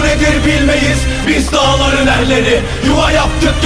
nedir bilmeyiz. Biz dağların erleri. Yuva yaptık